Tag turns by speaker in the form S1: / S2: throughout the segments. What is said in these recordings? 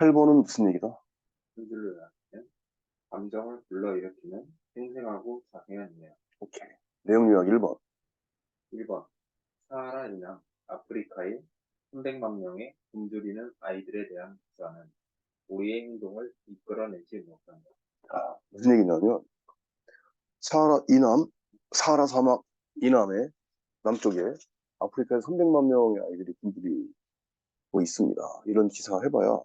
S1: 8번은 무슨 얘기다?
S2: 흔들려 나타낸 감정을 불러일으키는 생생하고 자세한 이야기.
S1: 오케이. 내용 요약 1번.
S2: 1번 사하라 이남 아프리카의 300만 명의 굶주리는 아이들에 대한 기사는 우리의 행동을 이끌어내지 못한다.
S1: 아, 무슨 얘기냐면 사하라 이남, 사하라 사막 이남의 남쪽에 아프리카에 300만 명의 아이들이 굶주리고 있습니다. 이런 기사 해봐야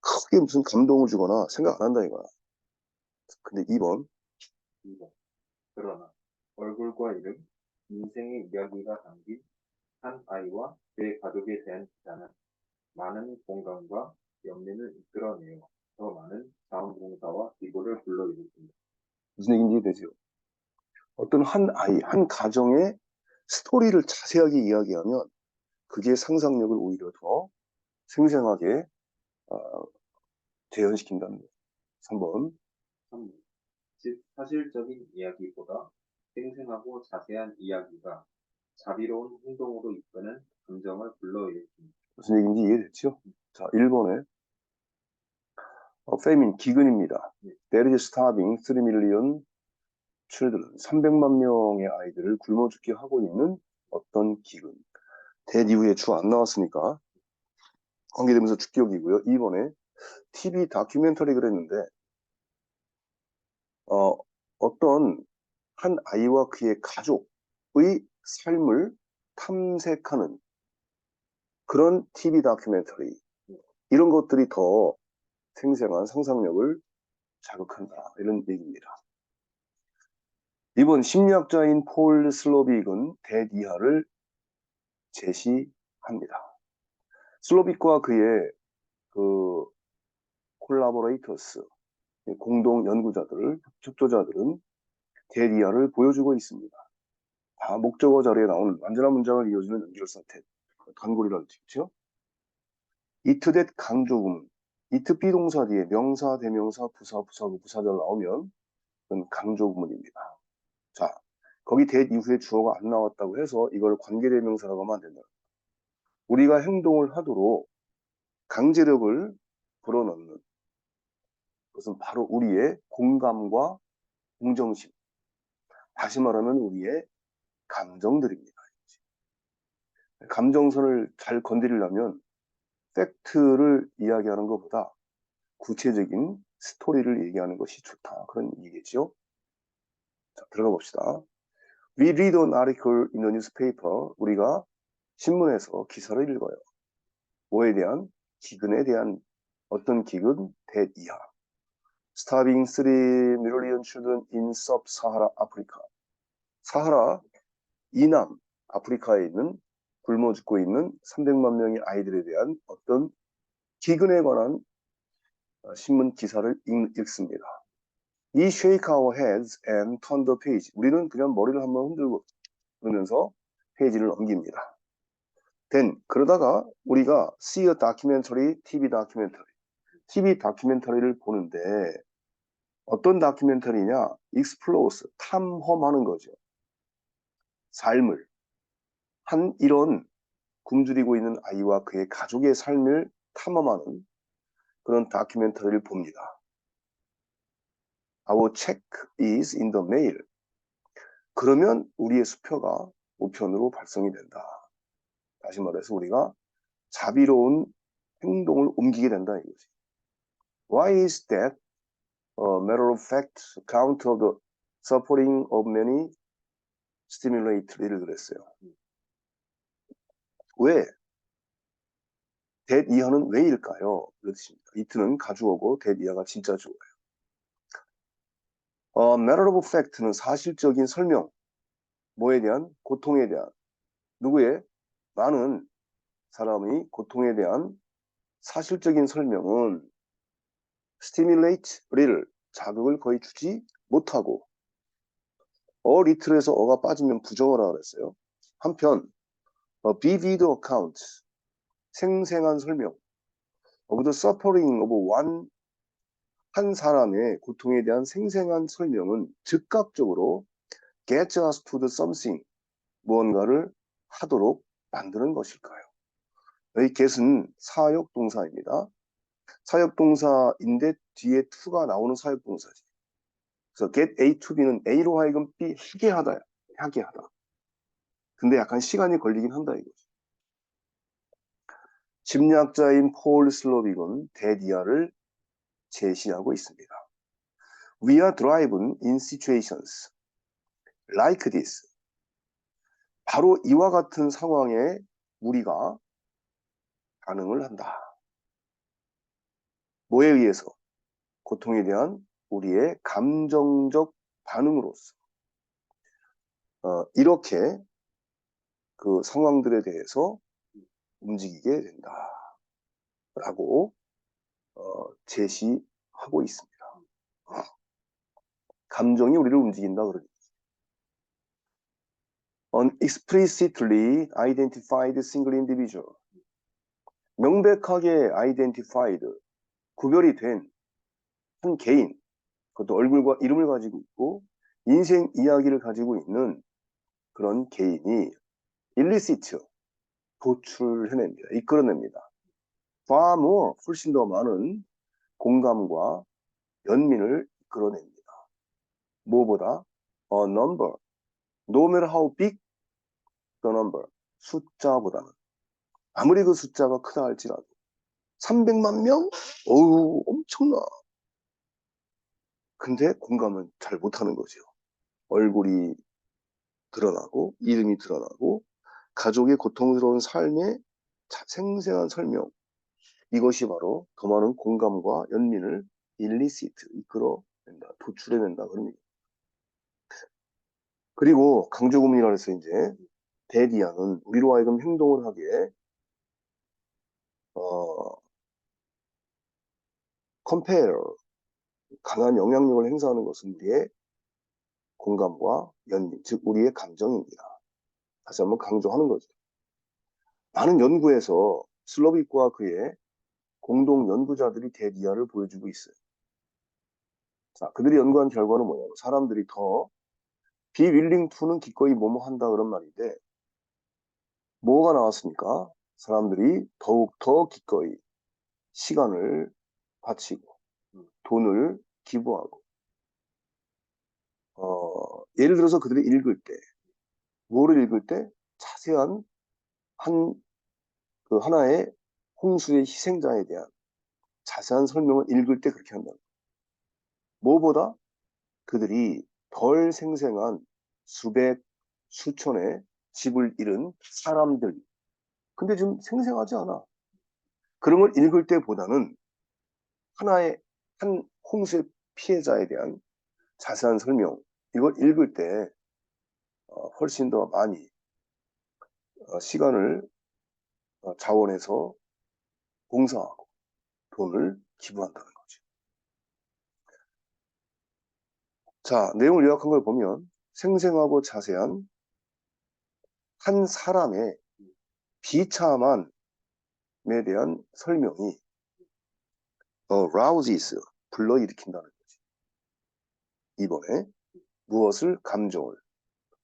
S1: 크게 무슨 감동을 주거나 생각 안 한다 이거야. 근데 2번
S2: 2번 그러나 얼굴과 이름, 인생의 이야기가 담긴 한 아이와 그의 가족에 대한 기사는 많은 공감과 연민을 이끌어내어 더 많은 자원봉사와 기부를 불러일으킨다.
S1: 무슨 얘기인지 이해되세요? 어떤 한 아이, 한 가정의 스토리를 자세하게 이야기하면 그게 상상력을 오히려 더 생생하게 어, 재현시킨다는 거예요. 3번
S2: 3. 즉 사실적인 이야기보다 생생하고 자세한 이야기가 자비로운 행동으로 이끄는 감정을 불러일으킨다.
S1: 무슨 얘기인지 이해됐죠? 자, 1번에 어, 페민 기근입니다. There is starving 3 million children. 300만 명의 아이들을 굶어 죽게 하고 있는 어떤 기근. 대 이후에 주 안 나왔으니까 관계되면서 주격이고요. 2번에 TV 다큐멘터리 그랬는데 어, 어떤 한 아이와 그의 가족의 삶을 탐색하는 그런 TV 다큐멘터리 이런 것들이 더 생생한 상상력을 자극한다 이런 얘기입니다. 이번 심리학자인 폴 슬로빅은 대디하를 제시합니다. 슬로빅과 그의 그 콜라보레이터스 공동 연구자들 협조자들은 대디하를 보여주고 있습니다. 다 목적어 자리에 나오는 완전한 문장을 이어주는 연결사태 단골이라는 뜻이죠. 이트댓 강조금 이트 비동사 뒤에 명사, 대명사, 부사, 부사구, 부사절 나오면 그건 강조구문입니다. 자, 거기 대 이후에 주어가 안 나왔다고 해서 이걸 관계대명사라고 하면 안 된다. 우리가 행동을 하도록 강제력을 불어넣는 그것은 바로 우리의 공감과 공정심. 다시 말하면 우리의 감정들입니다. 감정선을 잘 건드리려면 팩트를 이야기하는 것보다 구체적인 스토리를 얘기하는 것이 좋다. 그런 얘기겠죠. 자, 들어가 봅시다. We read an article in the newspaper. 우리가 신문에서 기사를 읽어요. 뭐에 대한? 기근에 대한 어떤 기근? 대이하. Starving 3 million children in sub-Sahara Africa. 사하라 이남 아프리카에 있는 굶어 죽고 있는 300만 명의 아이들에 대한 어떤 기근에 관한 어, 신문 기사를 읽, 습니다 이 shake our heads and turn the page. 우리는 그냥 머리를 한번 흔들고 그러면서 페이지를 넘깁니다. Then 그러다가 우리가 see a documentary, TV 다큐멘터리, TV 다큐멘터리를 보는데 어떤 다큐멘터리냐? explores, 탐험하는 거죠. 삶을 한 이런 굶주리고 있는 아이와 그의 가족의 삶을 탐험하는 그런 다큐멘터리를 봅니다. Our check is in the mail. 그러면 우리의 수표가 우편으로 발송이 된다. 다시 말해서 우리가 자비로운 행동을 옮기게 된다 이거지. Why is that a matter of fact account of the suffering of many stimulatory를 그랬어요. 왜? that 이하는 왜일까요? 그 뜻입니다. 이트는 가주어고 that 이하가 진짜 주어예요. 어, matter of fact는 사실적인 설명. 뭐에 대한? 고통에 대한. 누구의? 많은 사람이 고통에 대한 사실적인 설명은 stimulate 를 자극을 거의 주지 못하고 어 리틀에서 어가 빠지면 부정어라 그랬어요. 한편 어, vivid account 생생한 설명 of the suffering of one 한 사람의 고통에 대한 생생한 설명은 즉각적으로 get us to the something 무언가를 하도록 만드는 것일까요? 여기 get은 사역 동사입니다. 사역 동사인데 뒤에 to가 나오는 사역 동사지. 그래서 get A to B는 A로 하여금 B 하게 하다, 하게 하다. 근데 약간 시간이 걸리긴 한다 이거지. 심리학자인 폴 슬로빅은 대디아를 제시하고 있습니다. We are driven in situations like this. 바로 이와 같은 상황에 우리가 반응을 한다. 뭐에 의해서? 고통에 대한 우리의 감정적 반응으로서. 어, 이렇게 그 상황들에 대해서 움직이게 된다. 라고 어, 제시하고 있습니다. 감정이 우리를 움직인다 그러죠. An explicitly identified single individual. 명백하게 identified, 구별이 된 한 개인, 그것도 얼굴과 이름을 가지고 있고 인생 이야기를 가지고 있는 그런 개인이 illicit, 도출해냅니다. 이끌어냅니다. far more, 훨씬 더 많은 공감과 연민을 이끌어냅니다. 무엇보다 a number, no matter how big the number, 숫자보다는 아무리 그 숫자가 크다 할지라도 300만 명? 어우 엄청나. 근데 공감은 잘 못하는 거죠. 얼굴이 드러나고 이름이 드러나고 가족의 고통스러운 삶의 자- 생생한 설명 이것이 바로 더 많은 공감과 연민을 일리시트 이끌어낸다 도출해낸다 그런 얘기. 그리고 강조구문이라 해서 이제 대디아는 우리로 하여금 행동을 하기에 어 compare 강한 영향력을 행사하는 것은 우리의 공감과 연민, 즉 우리의 감정입니다. 다시 한번 강조하는 거죠. 많은 연구에서 슬로빅과 그의 공동 연구자들이 대디아를 보여주고 있어요. 자, 그들이 연구한 결과는 뭐냐면 사람들이 더 be willing to는 기꺼이 뭐뭐 한다 그런 말인데 뭐가 나왔습니까? 사람들이 더욱 더 기꺼이 시간을 바치고 돈을 기부하고 어, 예를 들어서 그들이 읽을 때 뭐를 읽을 때 자세한 한 그 하나의 홍수의 희생자에 대한 자세한 설명을 읽을 때 그렇게 한다. 무엇보다 그들이 덜 생생한 수백, 수천의 집을 잃은 사람들. 근데 좀 생생하지 않아. 그런 걸 읽을 때보다는 하나의 한 홍수의 피해자에 대한 자세한 설명, 이걸 읽을 때 어, 훨씬 더 많이 어, 시간을 어, 자원해서 봉사하고 돈을 기부한다는 거죠. 자, 내용을 요약한 걸 보면 생생하고 자세한 한 사람의 비참함에 대한 설명이 어, rouses, 불러일으킨다는 거지. 이번에 무엇을 감정을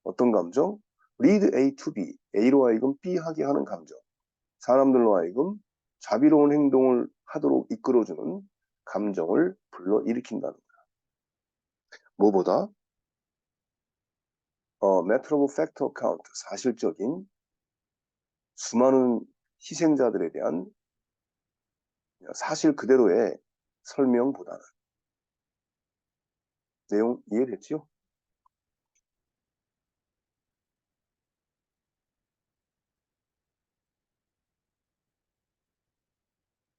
S1: 어떤 감정? lead A to B, A로 하여금 B 하게 하는 감정. 사람들로 하여금 자비로운 행동을 하도록 이끌어주는 감정을 불러일으킨다는. 무 엇보다 어, matter of fact account, 사실적인 수많은 희생자들에 대한 사실 그대로의 설명보다는 내용 이해됐죠?